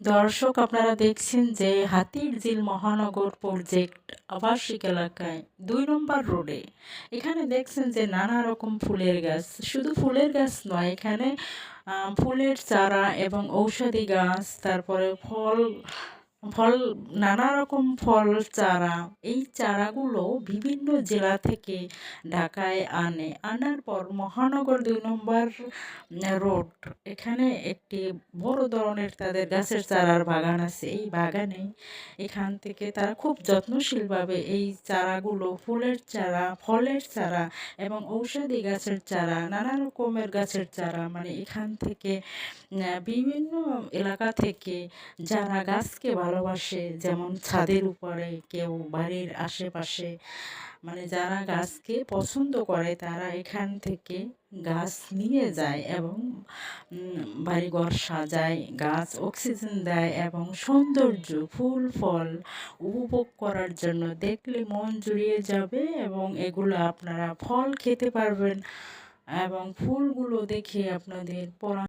দর্শক, আপনারা দেখছেন যে হাতির জিল মহানগর প্রজেক্ট আবাসিক এলাকায় দুই নম্বর রোডে। এখানে দেখছেন যে নানা রকম ফুলের গাছ। শুধু ফুলের গাছ নয়, এখানে ফুলের চারা এবং ঔষধি গাছ, তারপরে ফল ফল, নানা রকম ফল চারা। এই চারাগুলো বিভিন্ন জেলা থেকে ঢাকায় আনে। আনার পর মহানগর দুই নম্বর রোড। এখানে একটি বড় ধরনের তাদের গাছের চারার বাগান আছে। এই বাগানে এখান থেকে তারা খুব যত্নশীলভাবে এই চারাগুলো ফুলের চারা, ফলের চারা এবং ঔষধি গাছের চারা, নানা রকমের গাছের চারা মানে এখান থেকে বিভিন্ন এলাকা থেকে যারা গাছকে ভালোবাসে, যেমন ছাদের উপরে কেউ, বাড়ির আশেপাশে। মানে যারা গাছকে পছন্দ করে, তারা এখান থেকে গাছ নিয়ে যায় এবং বাড়িঘর সাজায়, গাছ অক্সিজেন দেয় এবং সৌন্দর্য, ফুল, ফল উপভোগ করার জন্য দেখলে মন জুড়িয়ে যাবে এবং এগুলো আপনারা ফল খেতে পারবেন এবং ফুলগুলো দেখে আপনাদের পরা